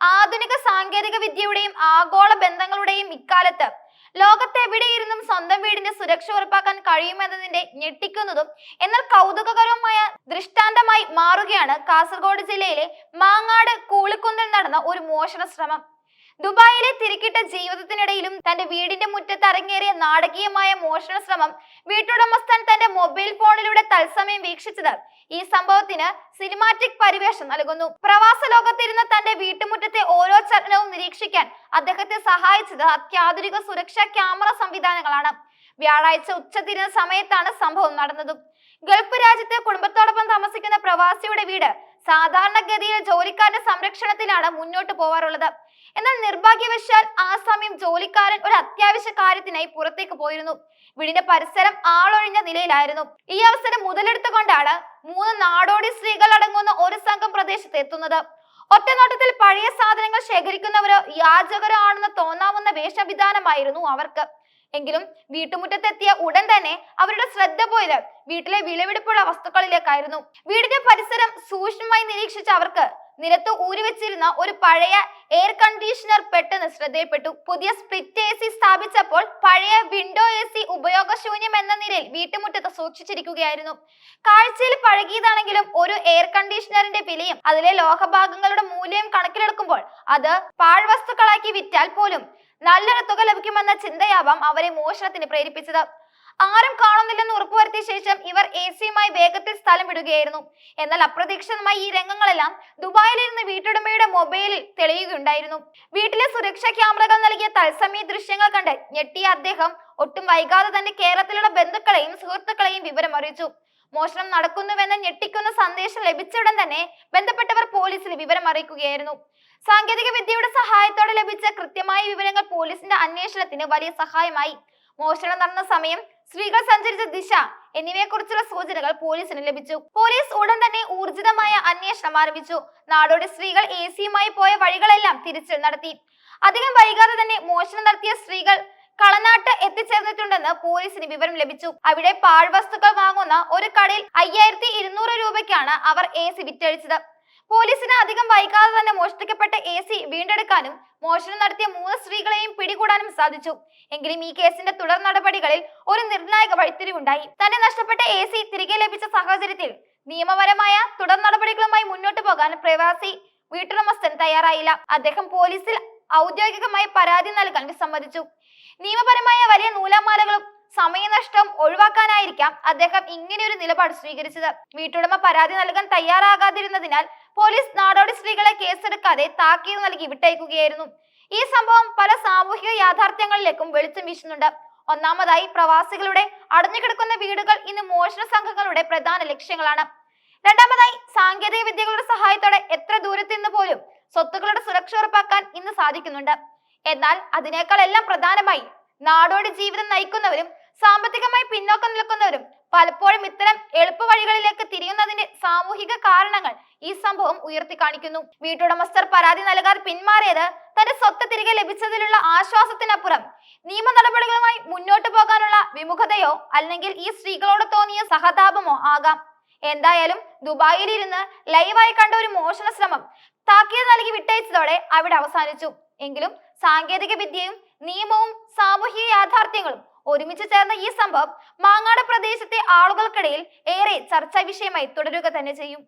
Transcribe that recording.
ആധുനിക സാങ്കേതിക വിദ്യയുടെയും ആഗോള ബന്ധങ്ങളുടെയും ഇക്കാലത്ത് ലോകത്തെവിടെയിരുന്നും സ്വന്തം വീടിന്റെ സുരക്ഷ ഉറപ്പാക്കാൻ കഴിയുമെന്നതിന്റെ ഞെട്ടിക്കുന്നതും എന്നാൽ കൗതുകകരവുമായ ദൃഷ്ടാന്തമായി മാറുകയാണ് കാസർഗോഡ് ജില്ലയിലെ മാങ്ങാട് കൂളിക്കുന്നിൽ നടന്ന ഒരു മോഷണ ശ്രമം. ദുബായിലെ തിരക്കിട്ട ജീവിതത്തിനിടയിലും തന്റെ വീടിന്റെ മുറ്റത്ത് അരങ്ങേറിയ നാടകീയമായ മോഷണ ശ്രമം വീട്ടുടമസ്ഥൻ മൊബൈൽ ഫോണിലൂടെ തത്സമയം വീക്ഷിച്ചത് ഈ സംഭവത്തിന് സിനിമാറ്റിക് പരിവേഷം നൽകുന്നു. പ്രവാസ ലോകത്തിരുന്ന തന്റെ വീട്ടുമുറ്റത്തെ ഓരോ ചലനവും നിരീക്ഷിക്കാൻ അദ്ദേഹത്തെ സഹായിച്ചത് അത്യാധുനിക സുരക്ഷാ ക്യാമറ സംവിധാനങ്ങളാണ്. വ്യാഴാഴ്ച ഉച്ചതിരിഞ്ഞ സമയത്താണ് സംഭവം നടന്നത്. ഗൾഫ് രാജ്യത്തെ കുടുംബത്തോടൊപ്പം താമസിക്കുന്ന പ്രവാസിയുടെ വീട് സാധാരണഗതിയിൽ ജോലിക്കാരന്റെ സംരക്ഷണത്തിലാണ് മുന്നോട്ട് പോവാറുള്ളത്. എന്നാൽ നിർഭാഗ്യവശാൽ ആ സമയം ജോലിക്കാരൻ ഒരു അത്യാവശ്യ കാര്യത്തിനായി പുറത്തേക്ക് പോയിരുന്നു. വീടിന്റെ പരിസരം ആളൊഴിഞ്ഞ നിലയിലായിരുന്നു. ഈ അവസരം മുതലെടുത്തുകൊണ്ടാണ് മൂന്ന് നാടോടി സ്ത്രീകൾ അടങ്ങുന്ന ഒരു സംഘം പ്രദേശത്ത് എത്തുന്നത്. ഒറ്റനോട്ടത്തിൽ പഴയ സാധനങ്ങൾ ശേഖരിക്കുന്നവരോ യാചകരോ ആണെന്ന് തോന്നാവുന്ന വേഷവിധാനമായിരുന്നു അവർക്ക്. എങ്കിലും വീട്ടുമുറ്റത്തെത്തിയ ഉടൻ തന്നെ അവരുടെ ശ്രദ്ധ പോയത് വീട്ടിലെ വിലവെടുപ്പുള്ള വസ്തുക്കളിലേക്കായിരുന്നു. വീടിന്റെ പരിസരം സൂക്ഷ്മമായി നിരീക്ഷിച്ച അവർക്ക് നിലത്ത് ഊരിവെച്ചിരുന്ന ഒരു പഴയ എയർ കണ്ടീഷണർ പെട്ടെന്ന് ശ്രദ്ധയിൽപ്പെട്ടു. പുതിയ സ്പ്ലിറ്റ് എ സി സ്ഥാപിച്ചപ്പോൾ പഴയ വിൻഡോ എ സി ഉപയോഗശൂന്യം എന്ന നിലയിൽ വീട്ടുമുറ്റത്ത് സൂക്ഷിച്ചിരിക്കുകയായിരുന്നു. കാഴ്ചയിൽ പഴകിയതാണെങ്കിലും ഒരു എയർ കണ്ടീഷണറിന്റെ വിലയും അതിലെ ലോഹഭാഗങ്ങളുടെ മൂല്യം കണക്കിലെടുക്കുമ്പോൾ അത് പാഴ്വസ്തുക്കളാക്കി വിറ്റാൽ പോലും നല്ലൊരു തുക ലഭിക്കുമെന്ന ചിന്തയാവാം അവരെ മോഷണത്തിന് പ്രേരിപ്പിച്ചത്. ആരും കാണുന്നില്ലെന്ന് ഉറപ്പുവരുത്തിയ ശേഷം ഇവർ എ സിയുമായി വേഗത്തിൽ സ്ഥലം വിടുകയായിരുന്നു. എന്നാൽ അപ്രതീക്ഷിതമായി ഈ രംഗങ്ങളെല്ലാം ദുബായിലിരുന്ന് വീട്ടുടമയുടെ മൊബൈലിൽ തെളിയുകയുണ്ടായിരുന്നു. വീട്ടിലെ സുരക്ഷാ ക്യാമറകൾ നൽകിയ തത്സമയ ദൃശ്യങ്ങൾ കണ്ട് ഞെട്ടിയ അദ്ദേഹം ഒട്ടും വൈകാതെ തന്നെ കേരളത്തിലുള്ള ബന്ധുക്കളെയും സുഹൃത്തുക്കളെയും വിവരം അറിയിച്ചു. മോഷണം നടക്കുന്നുവെന്ന് ഞെട്ടിക്കുന്ന സന്ദേശം ലഭിച്ചയുടൻ തന്നെ ബന്ധപ്പെട്ടവർ പോലീസിന് വിവരം അറിയിക്കുകയായിരുന്നു. സാങ്കേതിക വിദ്യയുടെ സഹായത്തോടെ ലഭിച്ച കൃത്യമായ വിവരങ്ങൾ പോലീസിന്റെ അന്വേഷണത്തിന് വലിയ സഹായമായി. മോഷണം നടന്ന സമയം സ്ത്രീകൾ സഞ്ചരിച്ച ദിശ എന്നിവയെക്കുറിച്ചുള്ള സൂചനകൾ പോലീസിന് ലഭിച്ചു. പോലീസ് ഉടൻ തന്നെ ഊർജിതമായ അന്വേഷണം ആരംഭിച്ചു. നാടോടി സ്ത്രീകൾ എ സിയുമായി പോയ വഴികളെല്ലാം തിരിച്ചിൽ നടത്തി. അധികം വൈകാതെ തന്നെ മോഷണം നടത്തിയ സ്ത്രീകൾ കളനാട്ട് എത്തിച്ചേർന്നിട്ടുണ്ടെന്ന് പോലീസിന് വിവരം ലഭിച്ചു. അവിടെ പാഴ്വസ്തുക്കൾ വാങ്ങുന്ന ഒരു കടയിൽ അയ്യായിരത്തി ഇരുന്നൂറ് രൂപയ്ക്കാണ് അവർ എ സി വിറ്റഴിച്ചത്. പോലീസിന് അധികം വൈകാതെ തന്നെ മോഷ്ടിക്കപ്പെട്ട എ സി വീണ്ടെടുക്കാനും മോഷണം നടത്തിയ മൂന്ന് സ്ത്രീകളെയും പിടികൂടാനും സാധിച്ചു. എങ്കിലും ഈ കേസിന്റെ തുടർ നടപടികളിൽ ഒരു നിർണായക വഴിത്തിരിവുണ്ടായി. തന്നെ നഷ്ടപ്പെട്ട എ സി തിരികെ ലഭിച്ച സാഹചര്യത്തിൽ നിയമപരമായ തുടർ നടപടികളുമായി മുന്നോട്ട് പോകാൻ പ്രവാസി വീട്ടുടമസ്ഥൻ തയ്യാറായില്ല. അദ്ദേഹം പോലീസിൽ ഔദ്യോഗികമായി പരാതി നൽകാൻ വിസമ്മതിച്ചു നിയമപരമായ വലിയ നൂലാമാലകളും സമയനഷ്ടം ഒഴിവാക്കാനായിരിക്കാം അദ്ദേഹം ഇങ്ങനെ ഒരു നിലപാട് സ്വീകരിച്ചത്. വീട്ടുടമ പരാതി നൽകാൻ തയ്യാറാകാതിരുന്നതിനാൽ പോലീസ് നാടോടി സ്ത്രീകളെ കേസെടുക്കാതെ താക്കീത് നൽകി വിട്ടയക്കുകയായിരുന്നു. ഈ സംഭവം പല സാമൂഹിക യാഥാർത്ഥ്യങ്ങളിലേക്കും വെളിച്ചം വീശുന്നുണ്ട്. ഒന്നാമതായി പ്രവാസികളുടെ അടഞ്ഞുകിടക്കുന്ന വീടുകൾ ഇന്ന് മോഷണ സംഘങ്ങളുടെ പ്രധാന ലക്ഷ്യങ്ങളാണ്. രണ്ടാമതായി സാങ്കേതിക വിദ്യകളുടെ സഹായത്തോടെ എത്ര ദൂരത്ത് നിന്ന് പോലും സ്വത്തുക്കളുടെ സുരക്ഷ ഉറപ്പാക്കാൻ ഇന്ന് സാധിക്കുന്നുണ്ട്. എന്നാൽ അതിനേക്കാൾ എല്ലാം പ്രധാനമായി നാടോടി ജീവിതം നയിക്കുന്നവരും സാമ്പത്തികമായി പിന്നോക്കം നിൽക്കുന്നവരും പലപ്പോഴും ഇത്തരം എളുപ്പ വഴികളിലേക്ക് തിരിയുന്നതിന്റെ സാമൂഹിക കാരണങ്ങൾ ഈ സംഭവം ഉയർത്തി കാണിക്കുന്നു. വീട്ടുടമസ്ഥർ പരാതി നൽകാതെ പിന്മാറിയത് തന്റെ സ്വത്ത് തിരികെ ലഭിച്ചതിലുള്ള ആശ്വാസത്തിനപ്പുറം നിയമ നടപടികളുമായി മുന്നോട്ട് പോകാനുള്ള വിമുഖതയോ അല്ലെങ്കിൽ ഈ സ്ത്രീകളോട് തോന്നിയ സഹതാപമോ ആകാം. എന്തായാലും ദുബായിൽ ഇരുന്ന് ലൈവായി കണ്ട ഒരു മോഷണ ശ്രമം താക്കീത് നൽകി വിട്ടയച്ചതോടെ അവിടെ അവസാനിച്ചു. എങ്കിലും സാങ്കേതിക വിദ്യയും നിയമവും സാമൂഹിക യാഥാർത്ഥ്യങ്ങളും ഒരുമിച്ച് ചേർന്ന ഈ സംഭവം മാങ്ങാട് പ്രദേശത്തെ ആളുകൾക്കിടയിൽ ഏറെ ചർച്ചാ വിഷയമായി തുടരുക തന്നെ ചെയ്യും.